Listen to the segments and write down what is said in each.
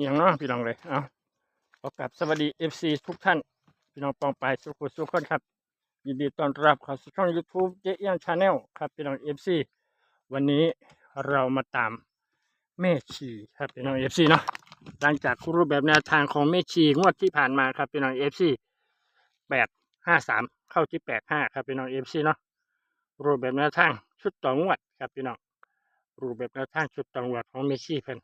อย่างเนาะพี่น้องเลยเอาขอกลับสวัสดีเอฟซีทุกท่าน พี่น้องปองไปสุขุสุขคนครับ ยินดีต้อนรับเข้าสู่ช่อง YouTube เจเอียนชาแนลครับ พี่น้องเอฟซีวันนี้เรามาตามแม่ชีครับพี่น้องเอฟซีเนาะหลังจากรูปแบบแนวทางของแม่ชีงวดที่ผ่านมาครับพี่น้องเอฟซีแปดห้าสามเข้าที่แปดห้าครับพี่น้องเอฟซีเนาะรูปแบบแนวทางชุดต่องวดครับพี่น้องรูปแบบแนวทางชุดต่องวดของแม่ชีเพิ่น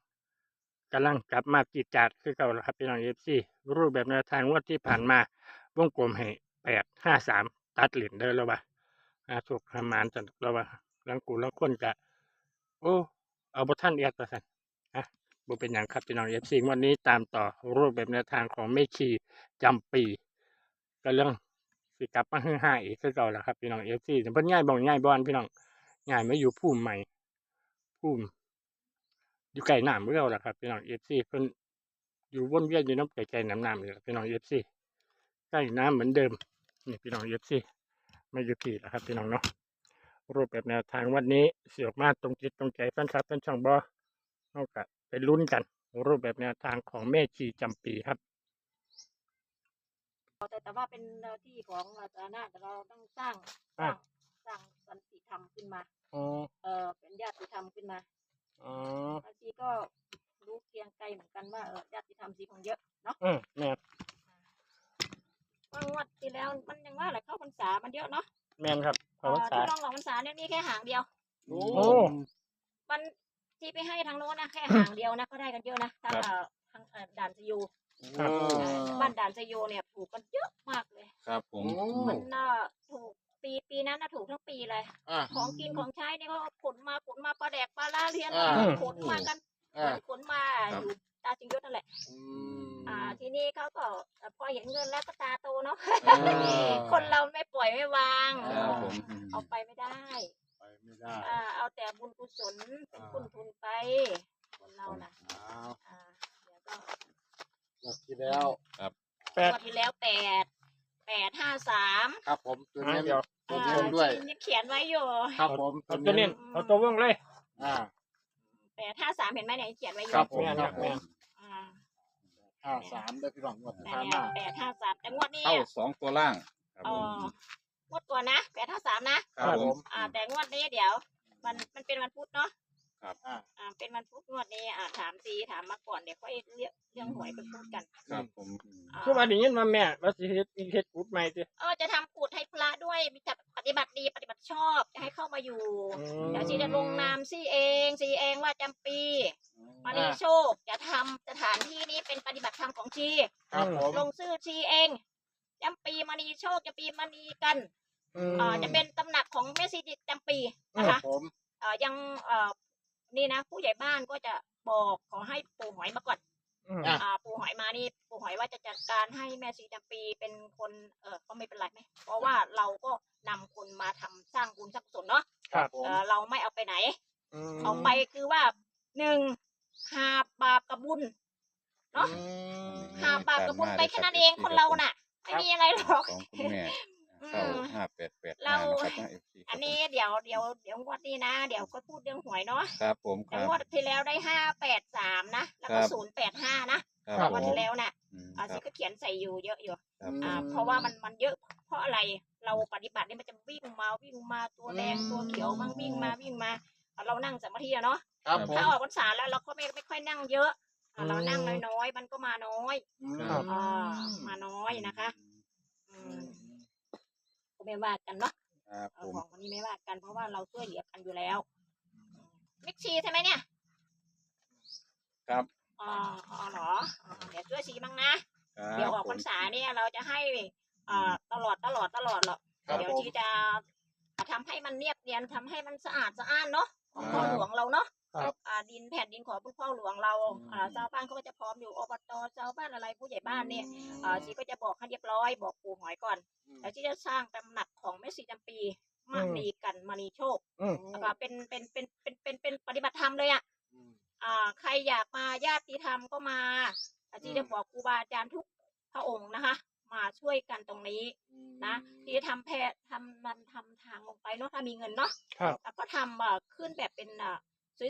กำลังกลับมาจีดจาดคือเก่าแล้วครับพี่น้องเอฟซีรูปแบบแนวทางงวดที่ผ่านมาวงกลมให้แปดห้าสามตัดเหรียญเด้อแล้วว่าอาถูกประมาณจันแล้วว่าลังกูลังคนกะ โอ้เอาบทท่านเอียดประสันอะบุเป็นอย่างครับพี่น้องเอฟซีวันนี้ตามต่อรูปแบบแนวทางของแม่ชีจำปีก็เรื่องสิกลับมาฮือห้าอีกคือเก่าแล้วครับพี่น้องเอฟซีเพิ่นง่ายบอกง่ายบอลพี่น้องง่ายไม่อยู่ภูมิใหม่ภูมิ อยู่ไกลน้ำเมื่อเราล่ะครับพี่น้องเอฟซีเพิ่นอยู่วนเวียนอยู่น้ำไกลๆน้ำน้ำเลยพี่น้องเอฟซีใกล้น้ำเหมือนเดิมนี่พี่น้องเอฟซีไม่อยู่ที่แล้วครับพี่น้องเนาะรูปแบบแนวทางวันนี้เสียออกมาตรงจิตตรงใจแฟนคลับแฟนช่องบอเอากะไปลุ้นกัน รูปแบบแนวทางของแม่ชีจำปีครับแต่แต่ว่าเป็นเอ่อที่ของอาจารย์นะแต่เราต้องสร้างสอะร้างสร้างสันติธรรมขึ้นมา อ๋อ เออเป็นญาติธรรมขึ้นมา อ๋อบางทีก็รู้เกรียงไกลเหมือนกันว่าเออญาติธรรมสีของเยอะเนาะอืมแม่นว่างวดที่แล้วมันยังว่าแหละเข้าพรรษามันเยอะเนาะแม่นครับขเอออรักษาที่น้องหลอกพรรษาเนี่ยมีแค่หางเดียว โอ้โอ้ มันที่ไปให้ทางโน้นนะแค่หางเดียวนะก็ได้กันเยอะนะทางเอ่อทางเอ่อด่านสยูครับบ้านด่านสยูเนี่ยถูกกันเยอะมากเลย ครับผมมันน่าถูก ปีปีนั้นน่ะถูกทั้งปีเลยอ่า ของกินของใช้นี่ก็ขนมาขนมาปลาแดกปลาล่าเรียนอ่า ขนมากันอ่าขนมาอยู่ตาจิงยศนั่นแหละ อืม อ่า ทีนี้เขาก็เอ่อพอเห็นเงินแล้วก็ตาโตเนาะอ่า คนเราไม่ปล่อยไม่วาง ครับผม เอาไปไม่ได้ไปไม่ได้อ่าเอาแต่บุญกุศลเป็นอ่าคุณทุนไปคนเราน่ะอ้าวอ่าเดี๋ยวก็งวดที่แล้วแปดงวดที่แล้วแปด แปดห้าสามครับผมตัวอะนี้เดี๋ยว ตัวนี้ด้วยเขียนไว้อยู่ครับผมเอาตัวเน้นเอาตัววงเลย อ่า แปดห้าสามเห็นไหมเนี่ยเขียนไว้อครัยู่บผมแม่นคครัรับบผแม่มน อ่าห้าสามได้พี่รองงวดที่แต่ผ่านเนี่ยมาแปดห้าสามแต่งวดนี้เข้าเนี่ยสองตัวล่าง ครับเอผม องวดก่อนนะแปดห้าสามนะ ครับผม อ่าแต่งวดนี้เดี๋ยว มันมันเป็นวันพุธเนาะ ครับ อ่า อ่าเป็นวันพุธงวดนี้อ่าถามซีถามมาก่อนเดี๋ยวค่อยเรียกเรื่องหวยไปพูดกันครับผมอ่าคือว่าได้ยินว่าแม่ว่าสิเฮ็ดเฮ็ดกุดใหม่ติเออจะทำกูดให้พระด้วยมีจัดปฏิบัติดีปฏิบัติชอบจะให้เข้ามาอยู่ อืม เดี๋ยวซีจะลงนามซีเองซีเองว่าจำปีมานีโชคจะทำสถานที่นี้เป็นปฏิบัติธรรมของชี ครับผม ลงชื่อชีเองจำปีมณีโชคจำปีมณีกันมอ่าจะเป็นตำหนักของแม่ซีดิจำปีนะครัคะบผม เอ่อยังเอ่อ นี่นะผู้ใหญ่บ้านก็จะบอกขอให้ปู่หอยมาก่อนอืมอ่าปู่หอยมานี่ปู่หอยว่าจะจัดการให้แม่ซีจำปีเป็นคนเออก็ไม่เป็นไรไหมเพราะว่าเราก็นำคนมาทำสร้างบุญสร้างกุศลเนาะครับผมเออเราไม่เอาไปไหน มเอาไปคือว่าหนึ่งหาบาปกับบุญ เนาะ อืม หาบาปกับบุญไปแค่นั้นเองคนเราน่ะ ไม่มีอะไรหรอก ของคุณแม่ เข้าห้าแปดแปดเราห้านะครับเอฟซีอันนี้เดี๋ยวเดี๋ยวเดี๋ยวงวดนี้นะ เดี๋ยวก็พูดเรื่องหวยเนาะครับผมคแต่รับ งวดที่แล้วได้ห้าแปดสามนะ แล้วก็ครับ ศูนย์แปดห้านะครับงผวดมที่แล้วน่ะอืมอาครัซิบก็เขียนใส่อยู่เยอะอยู่ครับอ่าเพราะว่ามันมันเยอะเพราะอะไรเราปฏิบัติเนี่ยมันจะวิ่งมาวิ่งมาตัวแดงตัวเขียวมั่งวิ่งมาวิ่งมาอะเรานั่งสมาธิอะเนาะครับผม ถ้าออกพรรษาแล้วเราก็ไม่ไม่ค่อยนั่งเยอะอะเรานั่งน้อยๆมันก็มาน้อย ครับ อ่ามาน้อยนะคะอืมก็ ไม่ว่ากันเนาะครับเอผอมของคนนี้ไม่ว่ากันเพราะว่าเราช่วยเหลือกันอยู่แล้วมิกซีใช่ไหมเนี่ยครับ อ๋ออ๋อเหรออ๋อเดี๋ยวช่วยสีบ้างนะ ครัเดี๋ยวบออกผพรม รษาเนี่ยเราจะให้อ่าตลอดตลอดตลอดหรอกครับเดี๋ยวผมที่จะทำให้มันเนียบเนียนทำให้มันสะอาดสะอ้านเนาะของครับพ่อหลวงเราเนาะ ครับอ่าดินแผ่นดินของพ่อหลวงเราอืมอ่าชาวบ้านเขาก็จะพร้อมอยู่อบตชาวบ้านอะไรผู้ใหญ่บ้านเนี่ยอ่าชีก็จะบอกให้เรียบร้อยบอกปู่หอยก่อนแล้วที่จะสร้างตำหนักของแม่สีจำปีมากมีกันมณีโชคอืมแล้วก็เป็นเป็นเป็นเป็นเป็นเป็นปฏิบัติธรรมเลยอะอืมอ่าใครอยากมาญาติธรรมก็มาอาที่จะบอกครูบาอาจารย์ทุกพระองค์นะคะ มาช่วยกันตรงนี้นะที่จะทำแพรทำมันทำทางลงไปเนาะถ้ามีเงินเนาะครับแล้วก็ทำเอ่อขึ้นแบบเป็นอ่า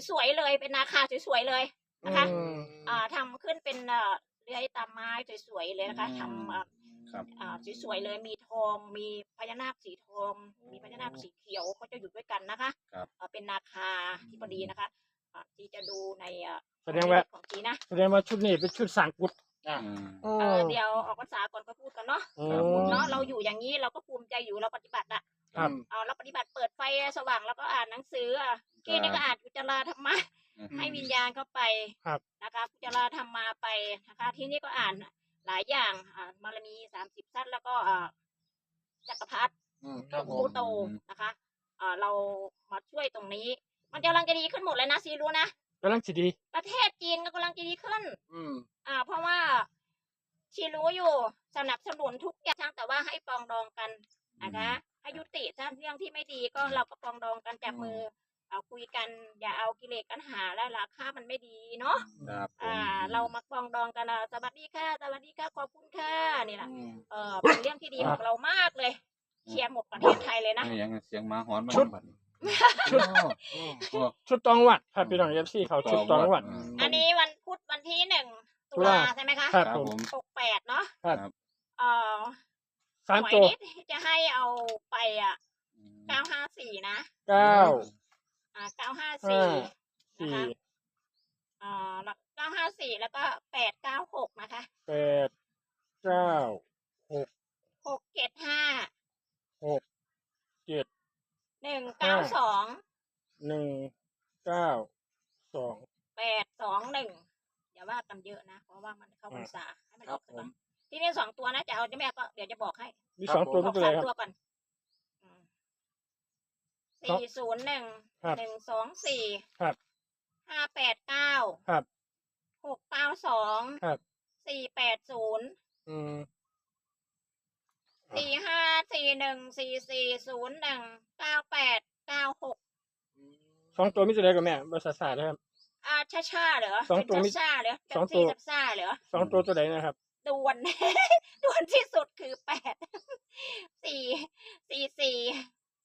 สวยๆเลยเป็นนาคาสวยๆเลยนะคะอืม อ่าทำขึ้นขึ้นเป็นเอ่อเลื้อยตามไม้สวยๆเลยนะคะทำเอ่อครับ อ่าสวยๆเลยมีทองมีพญานาคสีทองมีพญานาคสีเขียวเขาจะอยู่ด้วยกันนะคะครับ เอ่อเป็นนาคาที่พอดีนะคะอ่าที่จะดูในเอ่อแสดงว่า ของจีนะแสดงว่าชุดนี้เป็นชุดสั่งกุดอะอืมโอ้เอ่อเดี๋ยวออกภาษาก่อนก็พูดกันเนาะโอ้ครับผมเนาะเราอยู่อย่างนี้เราก็ภูมิใจอยู่เราปฏิบัติอะ ครับเอ่อเราปฏิบัติเปิดไฟสว่างแล้วก็อ่านหนังสืออะที่นี่ก็อ่านอุจจาราธรรมะอืมให้วิญญาณเข้าไปครับนะคะอุจจาราธรรมมาไปนะคะ ที่นี่ก็อ่านหลายอย่างอ่าบารมีสามสิบทัศน์แล้วก็อ่าจักรพรรดิอืมครับผพูมโตนะคะอ่าเรามาช่วยตรงนี้ มันกำลังจะดีขึ้นหมดเลยนะซีรู้นะกำลังสิดี ประเทศจีนก็กำลังจะดีขึ้น อืมอ่า เพราะว่าชีรู้อยู่สนับสนุนทุกอย่างแต่ว่าให้ปรองดองกัน นะคะให้ยุติถ้าเรื่องที่ไม่ดีก็เราก็ปรองดองกันจับมือ เอาคุยกันอย่าเอากิเลสกันหาและราคามันไม่ดีเนาะครับผมอ่า เรามาปรองดองกันอะสวัสดีค่ะสวัสดีค่ะขอบคุณค่ะนี่แหละอืมเออเป็นเรื่องที่ดีของเรามากเลยเชียร์หมดประเทศไทยเลยนะ นี่ยังเสียงหมาหอนมาชุด บัดนี้ชุดอืมโอ้ชุดตองวัดครับพี่น้องเอฟซีเขาชุดตองวัดอืมอันนี้วันพุธวันที่หนึ่งตุตุลาลา ใช่ไหมคะครับครับผมผม หกแปดเนาะครับครับเออ สามหวยตัวนี้จะให้เอาไปอะอืมเก้าห้าสี่นะเก้าอ่าเก้าห้าสี่ห้านะสี่คะอ่าเก้าห้าสี่แล้วก็แปดเก้าหกนะคะแปดเก้าหกหกเจ็ดห้าหกเจ็ดหนึ่งเก้าสองหนึ่งเก้าสอง แปดสองหนึ่งอย่าว่ากันเยอะนะ เพราะว่ามันเข้าพรรษาให้มันคอรัอบกผก่อมน ที่นี่สองตัวนะจะเอาจะแม่ก็เดี๋ยวจะบอกให้มีครับสองตัวผมไม่บอกเป็นไรสามครับตัวก่อนอืมครับสี่ศูนย์หนึ่งครับหนึ่งสองสี่ครับห้าแปดเก้าครับหกเก้าสองครับ สี่แปดศูนย์อืมสี่ห้าสี่หนึ่งสี่สี่ศูนย์หนึ่งเก้าแปดเก้าหกสองตัวไม่เป็นไรกับแม่บริษัทศาสตร์นะครับอ่าช้าช้าๆเหรอสองตัวมิช้าๆเหรอสองตัวช้าช้าๆเหรอสองตัวตัวไหนนะครับ ด่วน ด่วนที่สุดคือแปดสี่สี่สี่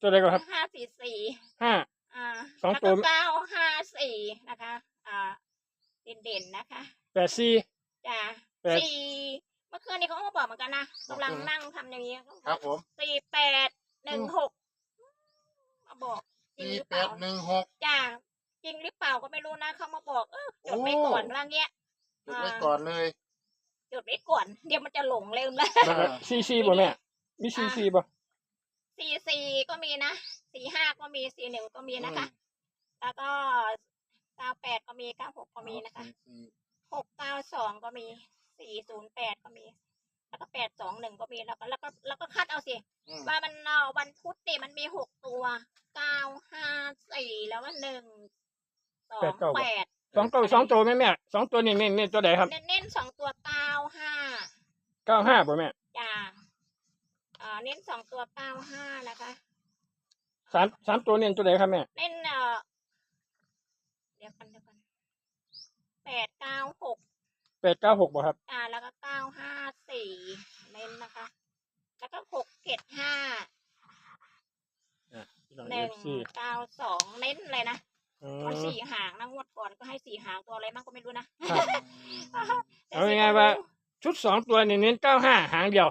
ตัวไหนก่อนครับห้าสี่สี่ห้า อ่าสองแล้วตัก็วเก้าห้าสี่นะคะ อ่าเด่นเด่นๆนะคะแปดสี่ จ้าแปด สี่เมื่อคืนนี้เขาก็บอกเหมือนกันนะกำลังนั่งทำอย่างนี้เขาบครัอบกผมสี่แปดหนึ่งหกมาบอกจริงสี่หรือแปเปล่า ดหนึ่งหก จ้าจริงหรือเปล่าก็ไม่รู้นะเขามาบอกเออจดไว้ก่อนว่าเงี้ยจดไว้ก่อนเลย จดไว้ก่อน เดี๋ยวมันจะหลงลืมแล้วแล้วก็ซีซีบ่แม่มีซีซีบ่สี่สี่ก็มีนะสี่ห้าก็มีสี่หนึ่งก็มีนะคะ แล้วก็เก้าแปดก็มีเก้าหกก็มีนะคะสี่หกเก้าสองก็มีสี่ศูนย์แปดก็มี แล้วก็แปดสองหนึ่งก็มีแล้วก็แล้วก็แล้วก็คัดเอาสิอืมว่ามันเอ่อวันพุธนี่มันมีหกตัวเก้าห้าสี่แล้วก็หนึ่งสองแปด สองตัวสองตัวแม่แม่สองตัวนี่นี่นี่ตัวไหนครับ เน้นๆสองตัวเก้าห้าเก้าห้าบ่แม่จ้าอ่าเน้นสองตัวเก้าห้านะคะสามสามตัวนี่ตัวไหนครับแม่เน้นเอ่อเดี๋ยวกันเดี๋ยวกันแปดเก้าหกแปดเก้าหกบ่ครับอ่าแล้วก็เก้าห้าสี่เน้นนะคะ แล้วก็หกเจ็ดห้าพี่น้องหนึ่ง FC เก้าสองเน้นเลยนะ อืเอามสี่หางนะงวดก่อนก็ให้สี่หางตัวอะไรมั่งก็ไม่รู้นะครับเอาง่ายๆว่า ชุดสองตัวนี่เน้นเก้าห้าหางเดียว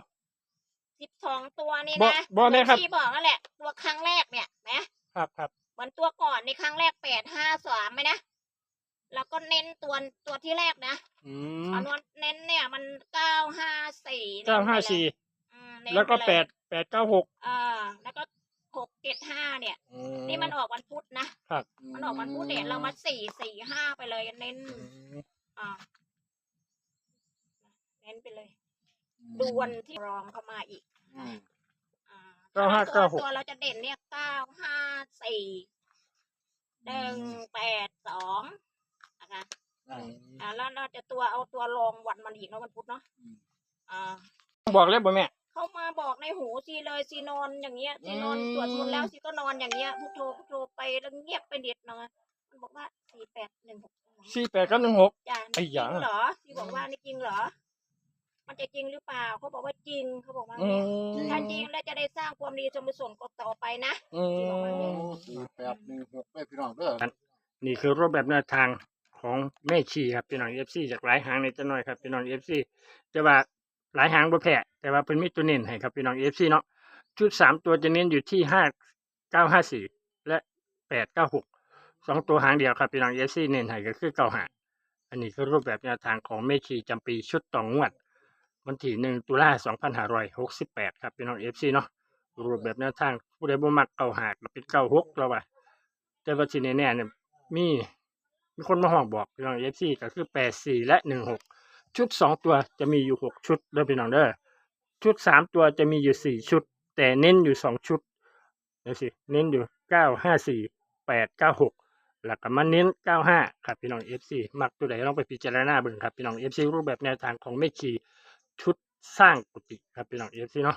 สิบสองตัวนี่บ่นะบ่แม่ครับ ที่บอกนั่นแหละ ตัวครั้งแรกเนี่ยนะ ครับครับ เหมือนตัวก่อนในครั้งแรกแปดห้าสามไหมนะ แล้วก็เน้นตัวตัวที่แรกนะอืมเอานวลเน้นเนี่ยมันเก้าห้าสี่เก้าห้าสี่เน้นแล้วก็ไปเยแปดแปดเก้าหกอ่าแล้วก็ หกเจ็ดห้าเนี่ยนี่มันออกวันพุธนะ ครับมันออกวันพุธเนี่ยเรามาสี่สี่ห้าไปเลยเน้นอ่า เน้นไปเลยดวนที่รองเข้ามาอีก อืม อ่าเก้าห้าตัวเก้าหก ตัวเราจะเด่นเนี่ยเก้าห้าสี่หนึ่งแปดสองนะคะอ่าอ่าแล้วเราจะตัวเอาตัวรองวันมันอีกเนาะวันพุธเนาะอืม อ่า บอกเลยบ่แม่ เขามาบอกในหูซีเลยซีนอนอย่างเงี้ยซีนอนอืมสวดมนต์แล้วซีก็นอนอย่างเงี้ยพุทโธพุทโธไปแล้วเงียบไปเด็ดหน่อยมันบอกว่าสี่แปดหนึ่งหกสี่แปดกับหนึ่งหกจ้าไอ้จหริยังงเหรอซีบอกว่านี่จริงเหรอ มันจะจริงหรือเปล่าเขาบอกว่าจริงเขาบอกว่าอืมถ้าจริงแล้วจะได้สร้างความดีสมบุญส่วนต่อไปนะ อืมโอ้สี่แปดหนึ่งหกได้พี่น้องเด้อ นี่คือรูปแบบแนวทางของแม่ชีครับพี่น้องเอฟซีจากหลายหางในจะน้อยครับพี่น้องเอฟซีจะว่า หลายหางบ่แพ้แต่ว่าเพิ่นมีตัวเน้นให้ครับพี่น้องเอฟซีเนาะชุดสามตัวจะเน้นอยู่ที่ห้าเก้าห้าสี่และแปดเก้าหกสองตัวหางเดียวครับพี่น้องเอฟซีเน้นให้ก็คือเก้าหาอันนี้คือรูปแบบแนวทางของแม่ชีจำปีชุดต่องวด วันที่หนึ่งตุลาสองพันห้าร้อยหกสิบแปดครับพี่น้องเอฟซีเนาะรูปแบบแนวทางผู้ใดบ่มักเก้าหากเป็นเก้าหกแล้วว่าแต่ว่าที่แน่ๆเนี่ยมีมีคนมาห้องบอกพี่น้องเอฟซีก็คือแปดสี่และหนึ่งหก ชุดสองตัวจะมีอยู่หกชุดเด้อพี่น้องเด้อชุดสามตัวจะมีอยู่สี่ชุด แต่เน้นอยู่สองชุดเดี๋ยวสิเน้นอยู่เก้าห้าสี่แปดเก้าหกแล้วก็มาเน้นเก้าห้าครับพี่น้องเอฟซีมักตัวใดลองไปพิจารณาเบิ่งครับพี่น้องเอฟซีรูปแบบแนวทางของแม่ชีชุดสร้างกุฏิครับพี่น้องเอฟซีเนาะ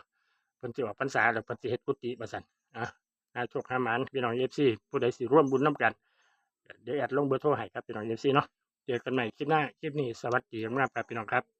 เพิ่นสิออกพรรษาแล้วเพิ่นสิเฮ็ดกุฏิบ่ซั่นอะหาโชคหามานพี่น้องเอฟซีผู้ใดสิร่วมบุญน้ำกันเดี๋ยวแอดลงเบอร์โทรให้ครับพี่น้องเอฟซีเนาะ เจอกันใหม่คลิปหน้า คลิปนี้สวัสดีครับพี่น้องครับ